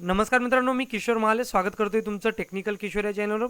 नमस्कार मित्रांनो मी किशोर महाले. स्वागत करतोय तुमचं टेक्निकल किशोर या चॅनलवर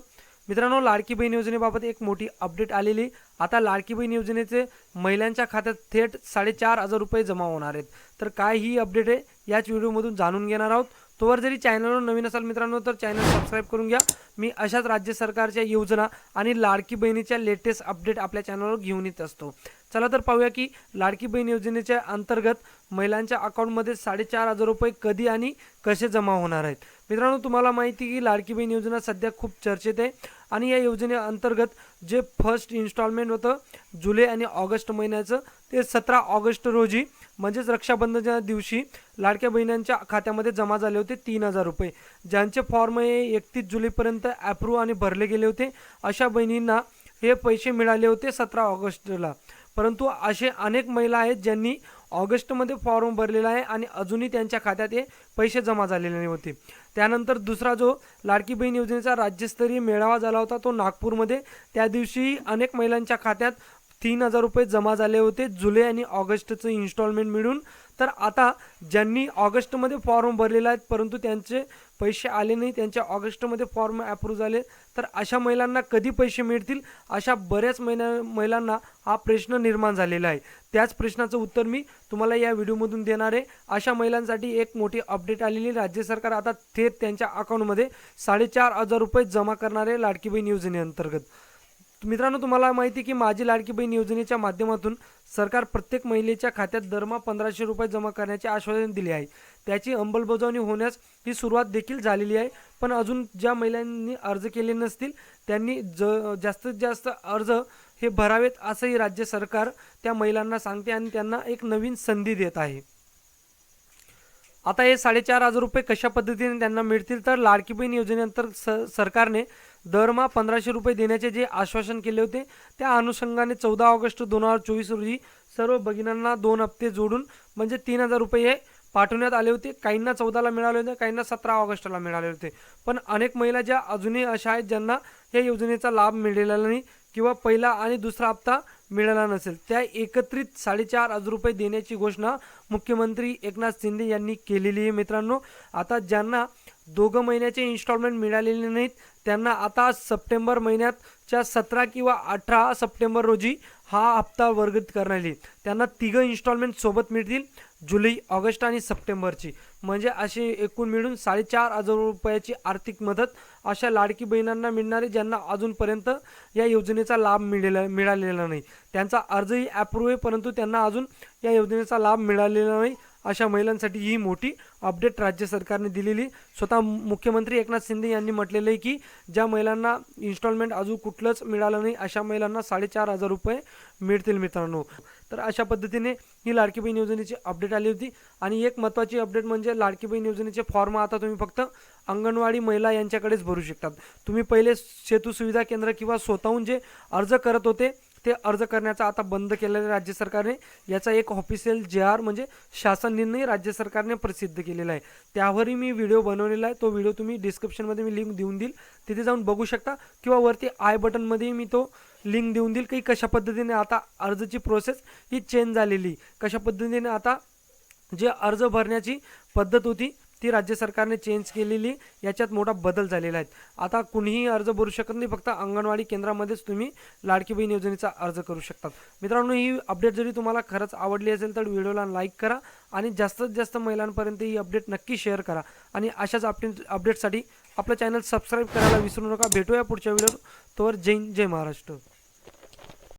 मित्रांनो लाडकी बहीण योजनेबाबत एक मोठी अपडेट आलेली. आता लाडकी बहीण योजनेचे महिलांच्या खात्यात थेट साडेचार हजार रुपये जमा होणार आहेत. तर काय ही अपडेट आहे याच व्हिडिओमधून जाणून घेणार आहोत. तोवर जरी चॅनलवर नवीन असाल मित्रांनो तर चॅनल सबस्क्राईब करून घ्या. मी अशाच राज्य सरकारच्या योजना आणि लाडकी बहिणीच्या लेटेस्ट अपडेट आपल्या चॅनलवर घेऊन येत असतो. चला तर पाहूया की लाडकी बहीण योजनेच्या अंतर्गत महिलांच्या अकाउंटमध्ये साडेचार हजार रुपये कधी आणि कसे जमा होणार आहेत. मित्रांनो तुम्हाला माहिती की लाडकी बहीण योजना सध्या खूप चर्चेत आहे. आणि या योजनेअंतर्गत जे फर्स्ट इन्स्टॉलमेंट होतं जुलै आणि ऑगस्ट महिन्याचं ते सतरा ऑगस्ट रोजी म्हणजेच रक्षाबंधनच्या दिवशी लाडक्या बहिणींच्या खात्यामध्ये जमा झाले होते तीन हजार रुपये. ज्यांचे फॉर्म हे एकतीस जुलैपर्यंत ॲप्रूव्ह आणि भरले गेले होते अशा बहिणींना हे पैसे मिळाले होते सतरा ऑगस्टला. परंतु असे अनेक महिला आहेत ज्यांनी ऑगस्टमध्ये फॉर्म भरलेला आहे आणि अजूनही त्यांच्या खात्यात हे पैसे जमा झालेले नाही होते. त्यानंतर दुसरा जो लाडकी बहीण योजनेचा राज्यस्तरीय मेळावा झाला होता तो नागपूरमध्ये. त्या दिवशी अनेक महिलांच्या खात्यात तीन हजार रुपये जमा झाले होते जुलै आणि ऑगस्टचं इन्स्टॉलमेंट मिळून. तर आता ज्यांनी ऑगस्टमध्ये फॉर्म भरलेला आहेत परंतु त्यांचे पैसे आले नाही त्यांच्या ऑगस्टमध्ये फॉर्म अप्रूव्ह झाले तर अशा महिलांना कधी पैसे मिळतील? अशा बऱ्याच महिला महिलांना हा प्रश्न निर्माण झालेला आहे. त्याच प्रश्नाचं उत्तर मी तुम्हाला या व्हिडिओमधून देणार आहे. अशा महिलांसाठी एक मोठी अपडेट आलेली राज्य सरकार आता थेट त्यांच्या अकाउंटमध्ये साडेचार हजार रुपये जमा करणार आहे लाडकी बहीण योजनेअंतर्गत मित्रांनो तुम्हाला माहिती आहे की माझी लाडकी बहीण योजनेच्या माध्यमातून सरकार प्रत्येक महिलेच्या खात्यात दरमहा पंधराशे रुपये जमा करण्याचे आश्वासन दिले आहे. त्याची अंमलबजावणी होण्यास ही सुरुवात देखील झालेली आहे. पण अजून ज्या महिलांनी अर्ज केले नसतील त्यांनी ज जास्तीत जास्त अर्ज हे भरावेत असंही राज्य सरकार त्या महिलांना सांगते आणि त्यांना एक नवीन संधी देत आहे. आता हे साडेचार हजार रुपये कशा पद्धतीने त्यांना मिळतील? तर लाडकी बहीण योजनेनंतर स सरकारने दरमहा पंधराशे रुपये देण्याचे जे आश्वासन केले होते त्या अनुषंगाने चौदा ऑगस्ट दोन हजार चोवीस रोजी सर्व भगिनांना दोन हप्ते जोडून म्हणजे तीन हजार रुपये हे पाठवण्यात आले होते. काहींना चौदाला मिळाले होते काहींना सतरा ऑगस्टला मिळाले होते. पण अनेक महिला ज्या अजूनही अशा आहेत ज्यांना या योजनेचा लाभ मिळालेला नाही किंवा पहिला आणि दुसरा हप्ता मिळाला नसेल. त्या एकत्रित साडेचार हजार रुपये देण्याची घोषणा मुख्यमंत्री एकनाथ शिंदे यांनी केलेली आहे. मित्रांनो आता ज्यांना दोघं महिन्याचे इन्स्टॉलमेंट मिळालेले नाहीत त्यांना आता सप्टेंबर महिन्यातच्या सतरा किंवा अठरा सप्टेंबर रोजी हा हप्ता वर्गित करण्यात येईल. त्यांना तिघं इन्स्टॉलमेंट सोबत मिळतील. जुलै ऑगस्ट आणि सप्टेंबरची. म्हणजे अशी एकूण मिळून साडेचार हजार रुपयाची आर्थिक मदत अशा लाडकी बहिणांना मिळणारी ज्यांना अजूनपर्यंत या योजनेचा लाभ मिळेला मिळालेला नाही. त्यांचा अर्जही अप्रूव्ह आहे परंतु त्यांना अजून या योजनेचा लाभ मिळालेला नाही. अशा महिलांसाठी ही मोठी अपडेट राज्य सरकारने दिलेली. स्वतः मुख्यमंत्री एकनाथ शिंदे यांनी म्हटलेलं आहे की ज्या महिलांना इन्स्टॉलमेंट अजून कुठलंच मिळालं नाही अशा महिलांना साडेचार हजार रुपये मिळतील मित्रांनो. तर अशा पद्धतीने ही लाडकी बहीण योजनेची अपडेट आली होती. आणि एक महत्त्वाची अपडेट म्हणजे लाडकी बहीण योजनेचे फॉर्म आता तुम्ही फक्त अंगणवाडी महिला यांच्याकडेच भरू शकतात. तुम्ही पहिले सेतू सुविधा केंद्र किंवा स्वतःहून जे अर्ज करत होते ते अर्ज करण्याचा आता बंद केलेलं आहे राज्य सरकारने. याचा एक ऑफिशियल जे आर म्हणजे शासन निर्णय राज्य सरकारने प्रसिद्ध केलेला आहे. त्यावरही मी व्हिडिओ बनवलेला आहे. तो व्हिडिओ तुम्ही डिस्क्रिप्शनमध्ये मी लिंक देऊन देईल. तिथे जाऊन बघू शकता. किंवा वरती आय बटनमध्येही मी तो लिंक देऊन देईल की कशा पद्धतीने आता अर्जाची प्रोसेस ही चेंज झालेली. कशा पद्धतीने आता जे अर्ज भरण्याची पद्धत होती ती राज्य सरकारने चेंज केलेली याच्यात मोठा बदल झालेला आहे. आता कुणीही अर्ज भरू शकत नाही फक्त अंगणवाडी केंद्रामध्येच तुम्ही लाडकी बहीण योजनेचा अर्ज करू शकता मित्रांनो ही अपडेट जरी तुम्हाला खरंच आवडली असेल तर व्हिडिओला लाईक करा आणि जास्तीत जास्त महिलांपर्यंत ही अपडेट नक्की शेअर करा. आणि अशाच अपडेट अपडेटसाठी आपलं चॅनल सबस्क्राईब करायला विसरू नका. भेटूया पुढच्या व्हिडिओ तोवर जय जय महाराष्ट्र.